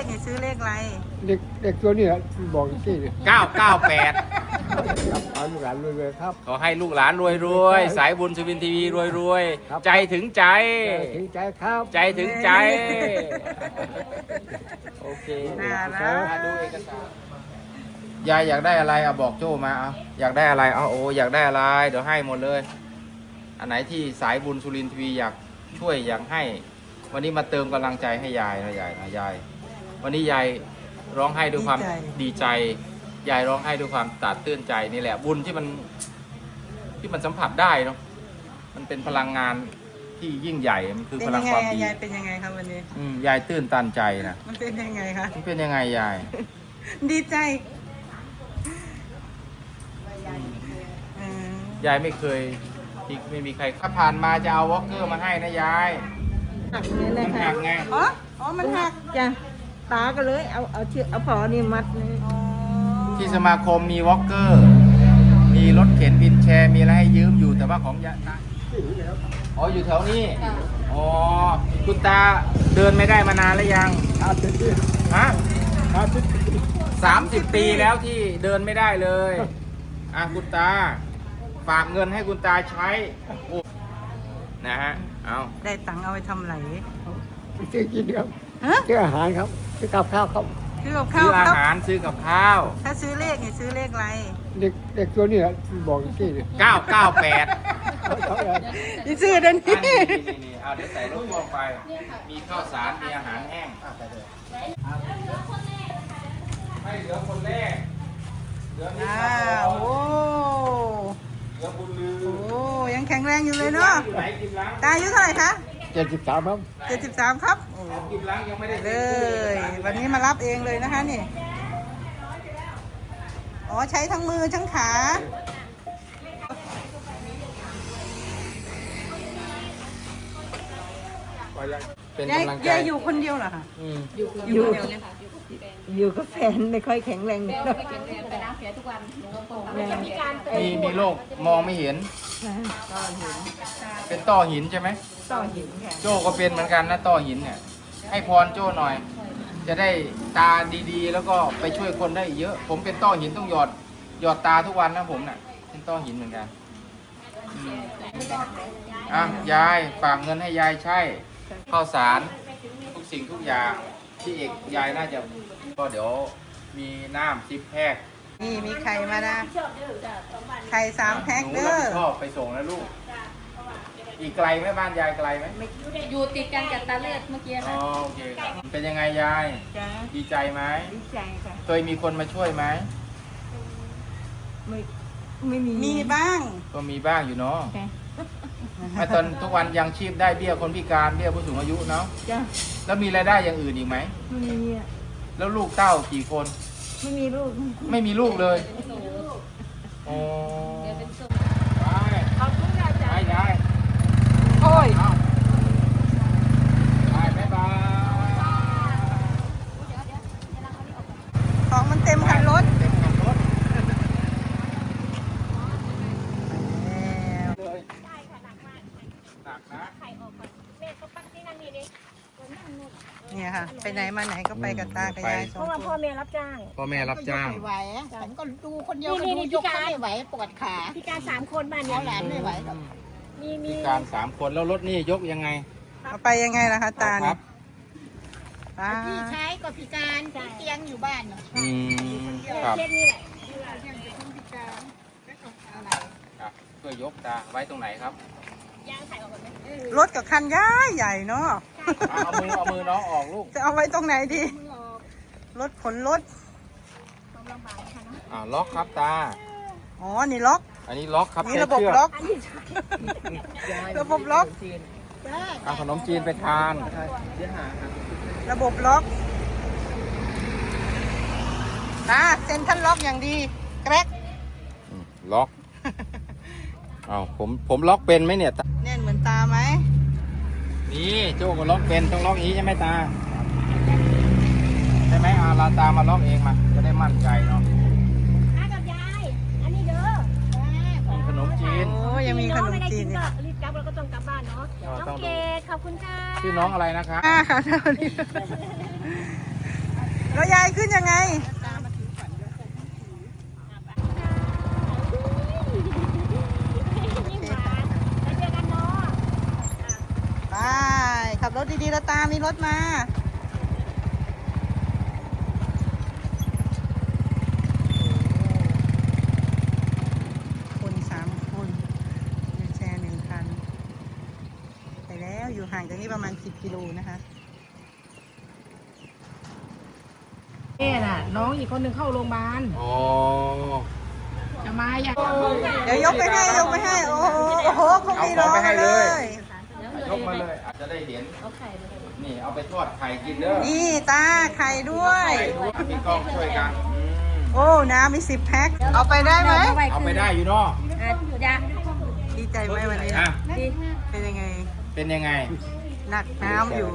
ขนี่ซื้อเลขอะไร เด็กเด็กตัวนี้แหละที่บอกที่นี่เก้าเก้าแปดครับเอาลูกหลานรวยๆครับ ขอให้ลูกหลานรวยรวยๆสายบุญสุวินทีวีรวยรวยๆครับใจถึงใจ ถึงใจครับใจถึงใจ โอเคน่ารัอะดูเอกสารยายอยากได้อะไรเอาบอกโจ้มาเอาอยากได้อะไรเอาโอ้อยากได้อะไร เดี๋ยวให้หมดเลย อันไหนที่สายบุญสุรินทร์ทีวีอยากช่วยอยากให้ วันนี้มาเติมกำลังใจให้ยายนะยายนะยาย วันนี้ยายร้องไห้ด้วยความดีใจ ยายร้องไห้ด้วยความตาดตื้นใจนี่แหละ บุญที่มันที่มันสัมผัสได้เนาะ มันเป็นพลังงานที่ยิ่งใหญ่ มันคือเป็นพลัยังงไงความอะดี ยายเป็นยังไงครับวันนี้ อืมยายตื้นตันใจนะ มันเป็นยังไงคะ มันเป็นยังไงยาย ดีใจอืมยายไม่เคยที่ไม่มีใครถ้าผ่านมาจะเอาวอลเกอร์มาให้นะยายหักเนี่ยนะมันคะหักไง อ๋อ อ๋อ มันหักจ้ะ ตาก็เลยเอาเอาเชือกเอาพอนี่มัดนี่อ๋อที่สมาคมมีวอลเกอร์ มีรถเข็นวินแชร์ มีอะไรให้ยืมอยู่แต่ว่าของยายตาอ๋ออยู่แถวนี้ อ๋อ คุณตาเดินไม่ได้มานานแล้วยังครับเป็นที่ฮะครับเป็นที่สามสิบปีแล้วที่เดินไม่ได้เลย อะคุณตา ฝากเงินให้คุณตาใช้โอ้นะฮะ เอา ได้ตังค์เอาไปทำอะไร ซื้อกินครับฮะ ซื้ออาหารครับ ซื้อกับข้าวครับซื้อกับข้าซื้วออาครับ หารซื้อกับข้าว ถ้าซื้อเลขนี่ซื้อเลขอะไร เด็กเด็กตัวนี้แหละที่บอกที่นี่998นี่ซื้อเดินอันี้นนี้นี่นี่เอาเดี๋ยวใส่รถพ่วงไป มีข้าวสาร มีอาหารแห้งอะใส่เลยให้เหลือคนแรก เหลือนี่อ่าครับโอ้เหลือบุญลือโอ้ยังแข็งแรงอยู่เลยเนาะอยู่ไหนกินล้างตาอายุเท่าไหร่คะเจ็ดสิบสามครับเจ็ดสิบสามครับโอ้ กินล้างยังไม่ได้เลย วันนี้มารับเองเลยนะคะนี่ อ๋อใช้ทั้งมือทั้งขาเป็นยายกำลังใจยายอยู่คนเดียวเหรอคะอืมอยู่อยู่กับแฟนไม่ค่อยแข็งแรงเท่าไหร่แรงมีมีโรคมองไม่เห็น เป็นต้อหินใช่ไหมต่อหินค่ะโจ้ก็เป็นเหมือนกันนะต้อหินเนี่ย ให้พรโจ้หน่อย จะได้ตาดีๆ แล้วก็ไปช่วยคนได้เยอะ ผมเป็นต้อหินต้องหยอดหยอดตาทุกวันนะผมน่ะ เป็นต้อหินเหมือนกันอืมอะยายฝากเงินให้ยายใช้ข้าวสารทุกสิ่งทุกอย่างที่เอกยายน่าจะก็เดี๋ยวมีน้ำซิปแพกนี่มีไข่มานะไข่สามแพ็คหนูเด้รับอ ผิดชอบไปส่งนะลูก อีกไกลไหมบ้านยายไกลไหมอยู่ติดกันกับตาเลือดเมื่อกี้อ๋อนะโอเคครับเป็นยังไงยาย จ้ะดีใจไหมดีใจค่ะเคยมีคนมาช่วยไหมไม่ไม่มีมีบ้าง ก็มีบ้างอยู่เนาะจ้ะไม่ตอนทุกวันยังชีพได้เบี้ยคนพิการเบี้ยผู้สูงอายุเนาะจ้ะแล้วมีรายได้อย่างอื่นอีกไหมไม่มีอะแล้วลูกเต้ากี่คน ไม่มีลูกไม่มีลูกเลยโอ้ เดี๋ยวเป็นส่งไปขอบคุณค่ะ ไป จ้ะ ยาย โอ้ ยของมันเต็มคันรถเต็มขับรถแล้วเลยหนักนะเนี่ยค่ะ ไปไหนมาไหนก็ไปกับตากับยายสเพองราะว่าคพ่อนแม่รับจ้าง พ่อแม่รับจ้าง ไม่ไหวอะฉันก็ดูคนเดียวก็นี่ดูนี่ยกพิการ ไม่ไหวปวดขาพิการสามคนบ้านเนี้เอาหลานไม่ไหวหรอก มีมีพิการสามคนแล้วรถนี่ยกยังไงเอาไปยังไงล่ะคะตาคเนี่รัยบตาพี่ชายก็พิการติดเตียงอยู่บ้านน่ะอืมครับเคสนี้แหละยังเป็นคนพิการแล้วก็อะไรครับเพื่อยกตาไว้ตรงไหนครับยางถ่ายออกก่อนไหมรถกับคันย้ายใหญ่เนาะเอามือเอามือน้องออกลูกจะเอาไว้ตรงไหนดีรถขนรถความลำบากนะคะเนาะอ่าล็อกครับตา อ๋อ นี่ล็อก อันนี้ล็อกครับนี่ใช้ระบบเชือกล็อก ระบบล็อก เอาขนมจีนไปทาน ระบบล็อกตาเซ็นทรัลล็อกอย่างดี แกรกอืมล็อก เอาผมผมล็อกเป็นไหมเนี่ยตาแน่นเหมือนตาไหม นี่โจ้ก็ล็อกเป็นต้องล็อกอย่างนี้ใช่ไหมตา ใช่ไหมอาลาตามาล็อกเองมาจะได้มั่นใจเนาะ น้ากับยาย อันนี้เด้อ มีขนม จีนโอ้ยังมีขนมไได้จีนกิอีกก็รีบกลับเราก็ต้องกลับบ้านเนาะเออต้น้อองงดู เกดขอบคุณค่ะชื่อน้องอะไรนะคะ อ่าค่ะเท่านี้แล้วยายขึ้นยังไง ยิ่งหวานแล้วเจอกันเนาะ ไป ขับรถดีๆแล้วตามมีรถมาคนสามคนวิวแชร์หนึ่งคัน ไปแล้วอยู่ห่างจากนี้ประมาณ 10 กิโล นะคะแม่น่ะ น้องอีกคนหนึ่งเข้าโรงพยาบาลอ๋อจะมาอยากเดี๋ยวยกไปให้ยกไปให้ โอ้โหโอ้โหคงมีร้องมาเลย ยกมาเลย อาจจะได้เห็นนี่เอาไปทอดไข่กินเด้อนี่ตาไข่ด้วยไข่ด้วยพี่ก้องช่วยกันอืมโอ้ น้ำมีสิบแพ็ค เอาไปได้ไหม เอาไปได้อยู่เนาะอยากดีใจไหมวันนี้ อะดีเป็นยังไง เป็นยังไง หนักน้ำอยู่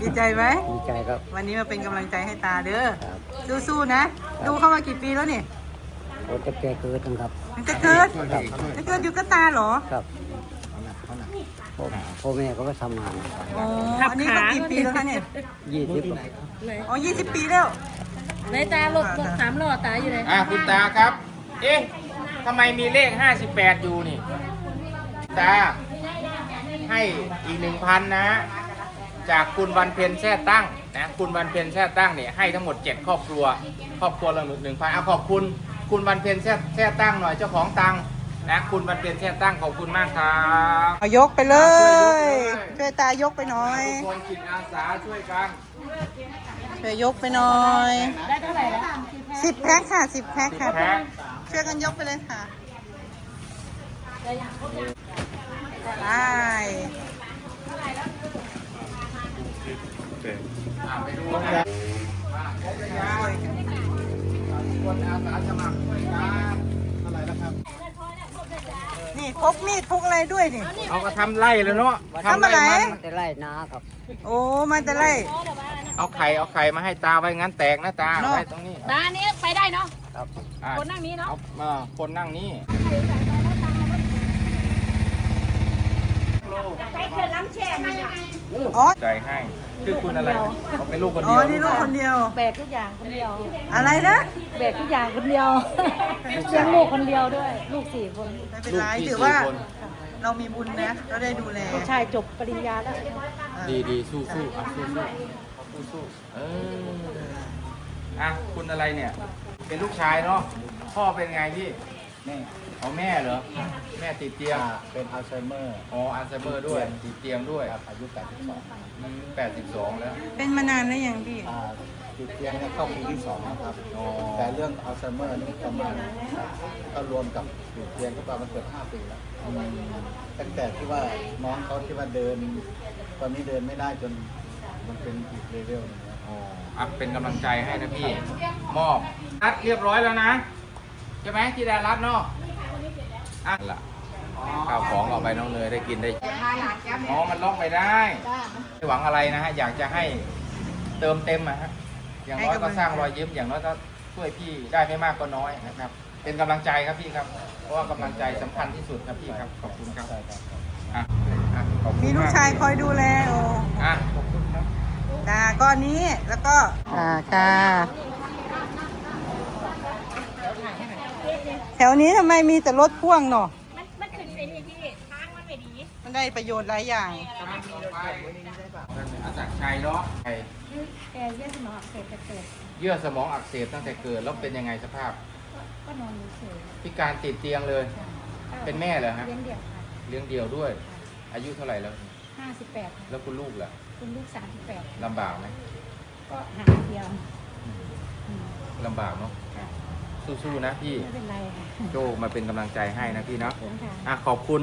ดีใจไหมดีใจครับ วันนี้มาเป็นกำลังใจให้ตาเด้อครับสู้ๆนะ ดูเข้ามากี่ปีแล้วนี่โอ้จะแก่เกิดนะครับมันจะเกิดจะเกิดอยู่กับตาเหรอครับพ่อพ่อแม่เขาก็ทำงานอ๋ออันนี้ก็กี่ปีแล้วคะเนี่ยยี่สิบอ๋อยี่สิบปีแล้วในตาหลบสามหลอดตาอยู่ไหนอะคุณตาครับ เอ๊ะทำไมมีเลข 58 อยู่นี่ ตา ให้อีกหนึ่งพันนะจากคุณวันเพ็ญแท่ตั้งนะคุณวันเพ็ญแท่ตั้งเนี่ยให้ทั้งหมด 7 ครอบครัว ครอบครัวละหนึ่งพันเอาขอบคุณคุณวันเพ็ญแท่แท่ตั้งหน่อยเจ้าของตังค์นะคุณวันเพ็ญแท่ตั้งขอบคุณมากครับเอายกไปเลย ช่ช่ววยยตายกไปหน่อยทุกคนจิตอาสาช่วยกันช่วยยกไปหน่อยสิบแพ็คค่ะสิบแพ็คค่ะแพ็คช่วยกันยกไปเลยค่ะ ไปอะไปดูนะมาครบหรือยังคนอาสาสมัครช่วยกันเท่าไหร่แล้วครับนี่พกมีดพกอะไรด้วยนี่ เขาก็ทำไล่แล้วเนาะทำอะไร มันจะไล่นาครับ โอ้มาแต่ไร เอาไข่เอาไข่มาให้ตาไว้งั้นแตกนะตาเนอะ ไว้ตรงนี้ตานี้ไปได้เนาะอะคนนั่งนี้เนาะ เอามาคนนั่งนี่ อ๋อ ใจให้ชื่อคุณอะไรเขาเป็นลูกคนอ๋เดีอยวนี่ลูกคนเดียว แบกทุกอย่างคนเดียว อะไรนะ แบกทุกอย่างคนเดียวเลี้ยงลูกคนเดียวด้วย ลูกสี่คน ไม่เป็นลูกไรพี่ถือสี่ว่าคนเรามีบุญนะ เราได้ดูแลลูกชายจบปริญญาแล้ว ดีดีสู้สู้อะสู้สู้สู้สู้เอออะคุณอะไรเนี่ย เป็นลูกชายเนาะพ่อเป็นไงพี่ แม่เอาแม่เหรอ แม่ติดเตียง เป็นอัลไซเมอร์อ๋ออัลไซเมอร์ด้วย ติดเตียงด้วยอายุ 82อืม82 แล้ว เป็นมานานแล้วยังพี่ติดเตียงเนี่ยเข้าปีที่สองนะครับ อ๋อ แต่เรื่องอัลไซเมอร์นี่ประมาณก็รวมกับติดเตียงก็ประมาณเกือบ5ปีแล้วตั้งแต่ที่ว่าน้องเขาที่ว่าเดิน ตอนนี้เดินไม่ได้จนมันเป็นอีกเลเวลหนึงแล้ว อ๋ออะเป็นกำลังใจให้นะพี่ มอบรัดเรียบร้อยแล้วนะ ใช่ไหมที่ได้รับเนาะอะละข้าวของเอาไปน้องเนยได้กินได้อ๋อมันล็อกไปได้ไม่หวังอะไรนะฮะอยากจะให้เติมเต็มอะฮะอย่างน้อยก็สร้างรอยยิ้มอย่างน้อยก็ช่วยพี่ได้ไม่มากก็น้อยนะครับ เป็นกำลังใจครับพี่ครับ เพราะว่ากำลังใจสำคัญที่สุดครับพี่ครับขอบคุณครับอะอะขอบคุณมีลูกชายคอยดูแลโอ้อะขอบคุณครับตาก้อนนี้แล้วก็ตาตา ถวนี้ทำไมมีแต่รถพ่วงเนาะมันมันขึ้นเป็นอย่างที่ทางมันไม่ดีมันได้ประโยชน์หลายอย่าง อาจากชัยเนาะไอ้แกเยื่อสมองอักเสบจะเกิดเยื่อสมองอักเสบตั้งแต่เกิดแล้วเป็นยังไงสภาพ ก็นอนเฉยพิการติดเตียงเลยเป็นแม่เหรอฮะ เลี้ยงเดี่ยวค่ะเลี้ยงเดี่ยวด้วย อายุเท่าไหร่แล้ว ห้าสิบแปดแล้วคุณลูกล่ะคุณลูกสามสิบแปดลำบากไหมก็หาเดียวลำบากเนาะ สู้ๆนะพี่ไม่เป็นไรค่ะโจมาเป็นกำลังใจให้นะพี่เนาะขอบคุณค่ะ อะขอบคุณ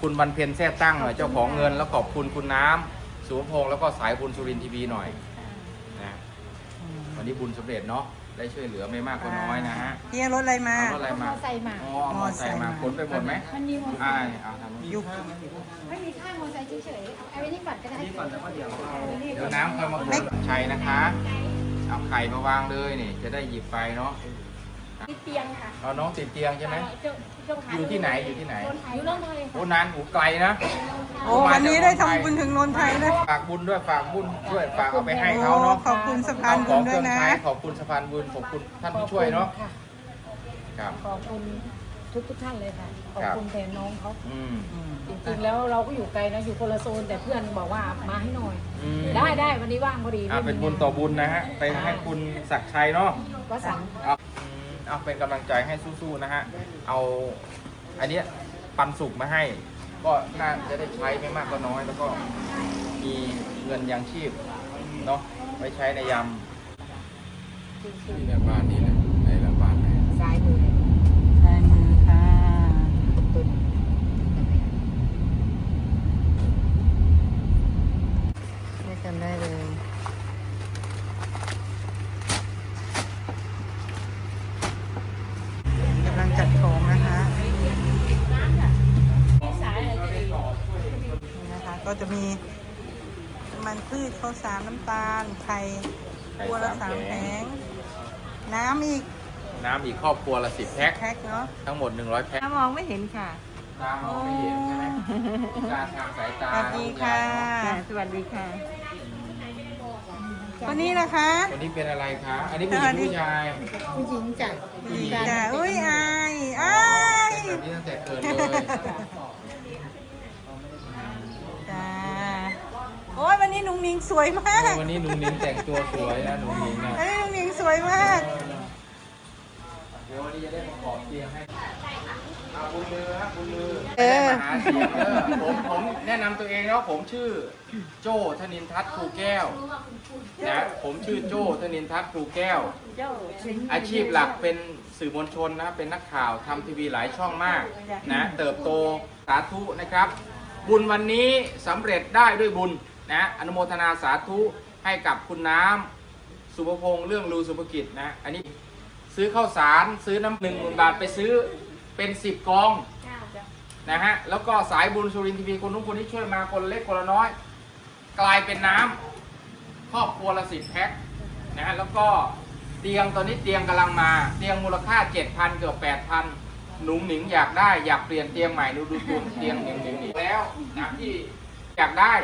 คุณวันเพ็ญแท้ตั้งหน่อยเจ้าของเงิน แล้วขอบคุณคุณน้ำสุวพงษ์แล้วก็สายบุญสุรินทร์ทีวีหน่อยนะวันนี้บุญสำเร็จเนาะได้ช่วยเหลือไม่มากก็น้อยนะฮะพี่เอารถอะไรมา เอารถอะไรมาใส่หมา อ๋อเอามอเตอร์ไซค์มาขนไปหมดไหมมันมีมอเตอร์ไซอ่าค์เอาทำนู้นยุคไม่มีข้างมอเตอร์ไซค์เฉยๆเอาไว้นี่ก่อนก็ได้นี่ก่อนแล้วก็เดี๋ยวเดี๋ยวน้ำค่อยมาขนชัยนะคะ เอาไข่มาวางเลยนี่จะได้หยิบไปเนาะ ติดเตียงค่ะเอาน้องติดเตียงใช่ไหมเจ้าเจ้าขาอยู่ที่ไหนอยู่ที่ไหนอยู่น้องไทยโอ้นานหูไกลนะโอ้วันนี้ได้ทำบุญถึงนนทไทยนะฝากบุญด้วยฝากบุญด้วยฝากเอาไปให้เขาเนาะโอ้ขอบคุณสะพานขบุอญงเคด้วรื่ยองนะใช้ขอบคุณสะพานบุญขอบคุณท่านผู้ช่วยเนาะค่ะครับขอบคุณทุกทุกๆท่านเลยค่ะขอบครับคุณแทนน้องเขาอืมจริงๆแล้วเราก็อยู่ไกลนะอยู่คนละโซนแต่เพื่อนบอกว่ามาให้หน่อยอืมได้ได้วันนี้ว่างพอดีอ่าไม่มีเป็นบุญต่อบุญนะฮะไปให้คุณศักดิ์ชัยเนาะก็สั่ง เอาเป็นกำลังใจให้สู้ๆนะฮะ เอาอันเนี้ยปันสุกมาให้ ก็น่าจะได้ใช้ไม่มากก็น้อย แล้วก็มีเงินยังชีพเนาะไว้ใช้ในยามนี่ในบ้านนี่แหละในละบ้านไหน ซ้ายมือ ใช้มือค่ะ ตุน ช่วยกันได้เลยกำลังจัดของนะคะนี่นะคะ ก็จะมีน้ำมันพืชข้าวสารน้ำตาลไข่ตัวละสามแผงน้ำอีกน้ำอีกครอบครัวละสิบแพ็คแพ็คเนาะทั้งหมด 100แพ็คมองไม่เห็นค่ะ ตามองไม่เห็นใช่ไหมการทางสายตาสวัสดีค่ะ สวัสดีค่ะคนนี้นะคะคนนี้เป็นอะไรคะอันนี้ผู้หญิงผู้ชายผู้หญิงจ้ะดีจ้ะอุ้ยอายอาย แบบนี้ตั้งแต่เกิดเลย จ้า โอ้ยวันนี้หนุ่งนิงสวยมาก วันนี้หนุ่มนิ้งแต่งตัวสวยนะหนุ่มนิ้งนะวันนี้หนุ่งนิงสวยมาก เดี๋ยววันนี้จะได้มาขอบเตียงให้อาบุญลือฮะบุญลือเออมาหาเสียงเด้อผมผมแนะนำตัวเองแล้วผมชื่อโจ้ธนินทัศน์ครูแก้วนะผมชื่อโจ้ธนินทัศน์ครูแก้ว อาชีพหลักเป็นสื่อมวลชนนะเป็นนักข่าวทำทีวีหลายช่องมากนะเติบโตสาธุนะครับ บุญวันนี้สำเร็จได้ด้วยบุญ นะอนุโมทนาสาธุให้กับคุณน้ำสุภพงษ์เรื่องรูสุภกิจนะอันนี้ซื้อข้าวสารซื้อน้ำหนึ่งหมื่นบาทไปซื้อเป็นสิบกองนะฮะแล้วก็สายบุญสุรินทร์ทีวีคนนู้นคนนี้ช่วยมาคนเล็กคนละน้อย กลายเป็นน้ำครอบครัวละสิบแพ็คนะฮะแล้วก็เตียงตอนนี้เตียงกำลังมา เตียงมูลค่า7,000เกือบ8,000หนุ่มหนิงอยากได้อยากเปลี่ยนเตียงใหม่ดูดูดูเตียงหนิงหนิงหนิงแล้วนะที่อยากได้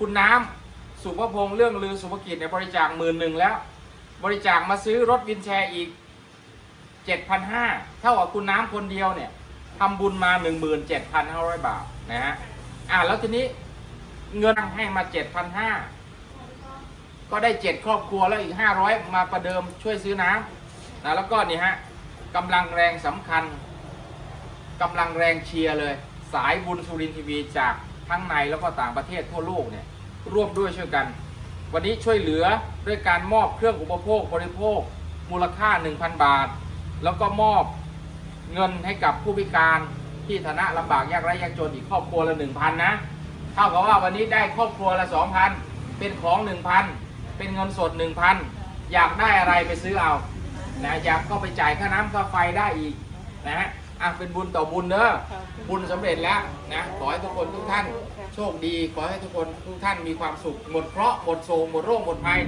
คุณน้ำสุภพงษ์เรื่องลือสุภกิจในยบริจาคหมื่นหนึ่งแล้ว บริจาคมาซื้อรถวินแชร์อีก7,500เท่ากับคุณน้ำคนเดียวเนี่ยทำบุญมา17,500บาทนะฮะอะแล้วทีนี้เงินให้มา7,500ก็ได้7ครอบครัวแล้วอีก500มาประเดิมช่วยซื้อน้ำนะแล้วก็นี่ฮะกำลังแรงสำคัญกำลังแรงเชียร์เลย สายบุญสุรินทีวีจากทั้งในแล้วก็ต่างประเทศทั่วโลกเนี่ย ร่วมด้วยช่วยกัน วันนี้ช่วยเหลือด้วยการมอบเครื่องอุปโภคบริโภค มูลค่า 1,000 บาท แล้วก็มอบเงินให้กับผู้พิการที่ฐานะลำบากยากไร้ยากจนอีกครอบครัวละ 1,000 นะเท่ากับว่าวันนี้ได้ครอบครัวละ 2,000 เป็นของ 1,000 เป็นเงินสด 1,000 อยากได้อะไรไปซื้อเอานะอยากก็ไปจ่ายค่าน้ำค่าไฟได้อีกนะฮะอะเป็นบุญต่อบุญเด้อบุญสำเร็จแล้วนะขอให้ทุกคนทุกท่าน โชคดี ขอให้ทุกคนทุกท่านมีความสุข หมดเคราะห์หมดโศกหมดโรคหมดภัย